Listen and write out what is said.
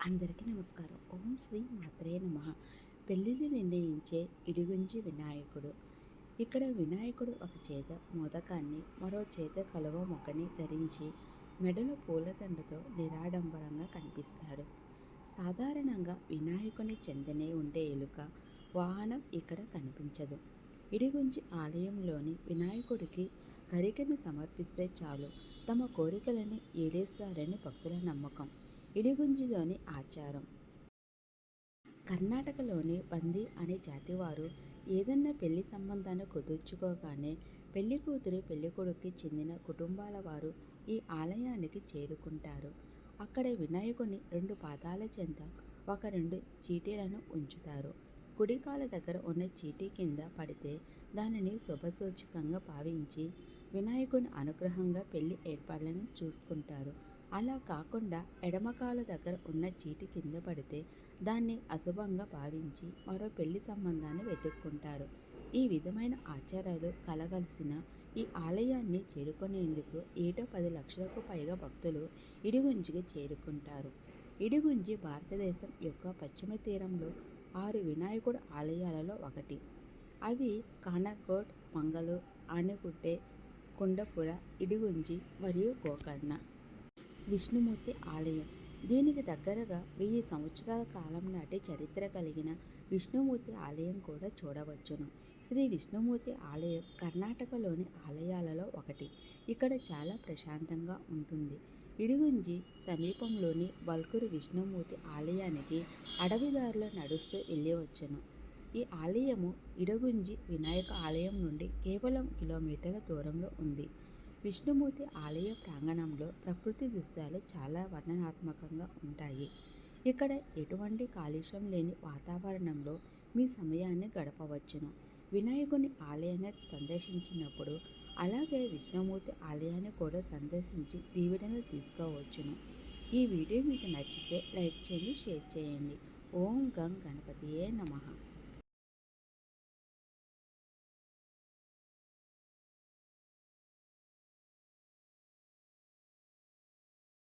అందరికీ నమస్కారం. ఓం శ్రీ మాత్రే నమ. పెళ్ళిళ్ళు నిర్ణయించే ఇడిగుంజి వినాయకుడు. ఇక్కడ వినాయకుడు ఒక చేత మోదకాన్ని మరో చేత కలువ మొక్కని ధరించి మెడలో పూలదండతో నిరాడంబరంగా కనిపిస్తాడు. సాధారణంగా వినాయకుని చెందనే ఉండే ఎలుక వాహనం ఇక్కడ కనిపించదు. ఇడిగుంజి ఆలయంలోని వినాయకుడికి కరికని సమర్పిస్తే చాలు. తమ కోరికలని ఈడేస్తారని భక్తుల నమ్మకం. ఇడిగుంజిలోని ఆచారం. కర్ణాటకలోని బందీ అనే జాతివారు ఏదన్నా పెళ్ళి సంబంధాన్ని కుదుర్చుకోగానే పెళ్ళి కూతురు పెళ్ళి కొడుక్కి చెందిన కుటుంబాల వారు ఈ ఆలయానికి చేరుకుంటారు. అక్కడ వినాయకుని రెండు పాదాల చెంత ఒక రెండు చీటీలను ఉంచుతారు. కుడికాల దగ్గర ఉన్న చీటీ కింద పడితే దానిని శుభసూచకంగా భావించి వినాయకుని అనుగ్రహంగా పెళ్ళి ఏర్పాట్లను చూసుకుంటారు. అలా కాకుండా ఎడమకాల దగ్గర ఉన్న చీటి కింద పడితే దాన్ని అశుభంగా భావించి మరో పెళ్ళి సంబంధాన్ని వెతుక్కుంటారు. ఈ విధమైన ఆచారాలు కలగలిసిన ఈ ఆలయాన్ని చేరుకునేందుకు ఏటో పది లక్షలకు పైగా భక్తులు ఇడిగుంజికి చేరుకుంటారు. ఇడిగుంజి భారతదేశం యొక్క పశ్చిమ తీరంలో ఆరు వినాయకుడు ఆలయాలలో ఒకటి. అవి కానకోట్ మంగళూరు ఆనెగుడ్డే కుండపుర ఇడిగుంజి మరియు గోకర్ణ. విష్ణుమూర్తి ఆలయం. దీనికి దగ్గరగా వెయ్యి సంవత్సరాల కాలం నాటి చరిత్ర కలిగిన విష్ణుమూర్తి ఆలయం కూడా చూడవచ్చును. శ్రీ విష్ణుమూర్తి ఆలయం కర్ణాటకలోని ఆలయాలలో ఒకటి. ఇక్కడ చాలా ప్రశాంతంగా ఉంటుంది. ఇడిగుంజి సమీపంలోని బల్కురు విష్ణుమూర్తి ఆలయానికి అడవిదారిలో నడుస్తూ వెళ్ళవచ్చును. ఈ ఆలయము ఇడగుంజి వినాయక ఆలయం నుండి కేవలం కిలోమీటర్ల దూరంలో ఉంది. విష్ణుమూర్తి ఆలయ ప్రాంగణంలో ప్రకృతి దృశ్యాలు చాలా వర్ణనాత్మకంగా ఉంటాయి. ఇక్కడ ఎటువంటి కాలుష్యం లేని వాతావరణంలో మీ సమయాన్ని గడపవచ్చును. వినాయకుని ఆలయాన్ని సందర్శించినప్పుడు అలాగే విష్ణుమూర్తి ఆలయాన్ని కూడా సందర్శించి దీవెనలు తీసుకోవచ్చును. ఈ వీడియో మీకు నచ్చితే లైక్ చేయండి షేర్ చేయండి. ఓం గం గణపతియే నమః.